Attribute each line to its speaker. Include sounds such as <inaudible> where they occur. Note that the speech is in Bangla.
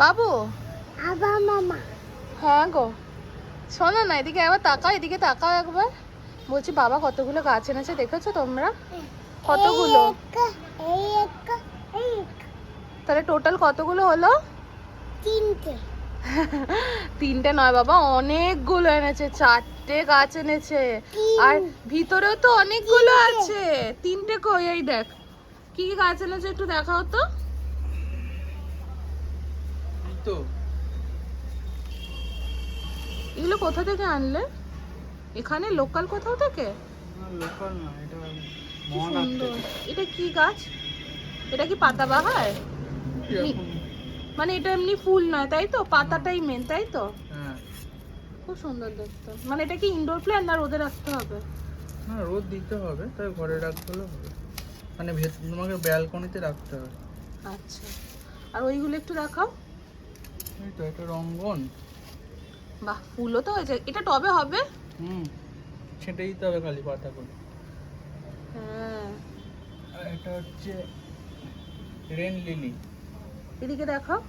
Speaker 1: বাবু?
Speaker 2: আবার মামা।
Speaker 1: হ্যাঁ গো। শোনো না এদিকে একবার তাকাও এদিকে তাকাও একবার। বলছি বাবা কতগুলো গাছ এনেছে দেখেছ তোমরা? কতগুলো? তাহলে টোটাল কতগুলো হলো?
Speaker 2: তিনটে। <laughs>
Speaker 1: তিনটে নয় বাবা অনেকগুলো এনেছে চারটে গাছ এনেছে। আর ভিতরেও তো অনেকগুলো আছে। তিনটে কই এই দেখ। কি কি গাছ এনেছে একটু দেখাও তো।
Speaker 3: তো।
Speaker 1: এগুলো কোথা থেকে আনলে? এখানে লোকাল কোথাও থেকে?
Speaker 3: লোকাল না এটা
Speaker 1: কি সুন্দর। এটা কি গাছ? এটা কি পাতাবাহার
Speaker 3: এরকম।
Speaker 1: মানে এটা এমনি ফুল নয় তাই তো? পাতাটাই মেন তাই তো?
Speaker 3: হ্যাঁ।
Speaker 1: খুব সুন্দর দেখতে। মানে এটা কি ইনডোর প্ল্যান্ট না রোদে রাখতে হবে?
Speaker 3: না রোদ দিতে হবে তাই ঘরে রাখতে হলে হবে। মানে তোমাকে ব্যালকনিতে রাখতে হবে।
Speaker 1: আচ্ছা। আর ওইগুলো একটু দেখাও।
Speaker 3: এই তো এটা রঙ্গন।
Speaker 1: বাহ ফুলও তো হয়েছে। এটা টবে হবে?
Speaker 3: হুম ছেঁটে দিতে হবে খালি পাতা করে
Speaker 1: হ্যাঁ
Speaker 3: এটা হচ্ছে রেন লিলি
Speaker 1: এদিকে দেখাও।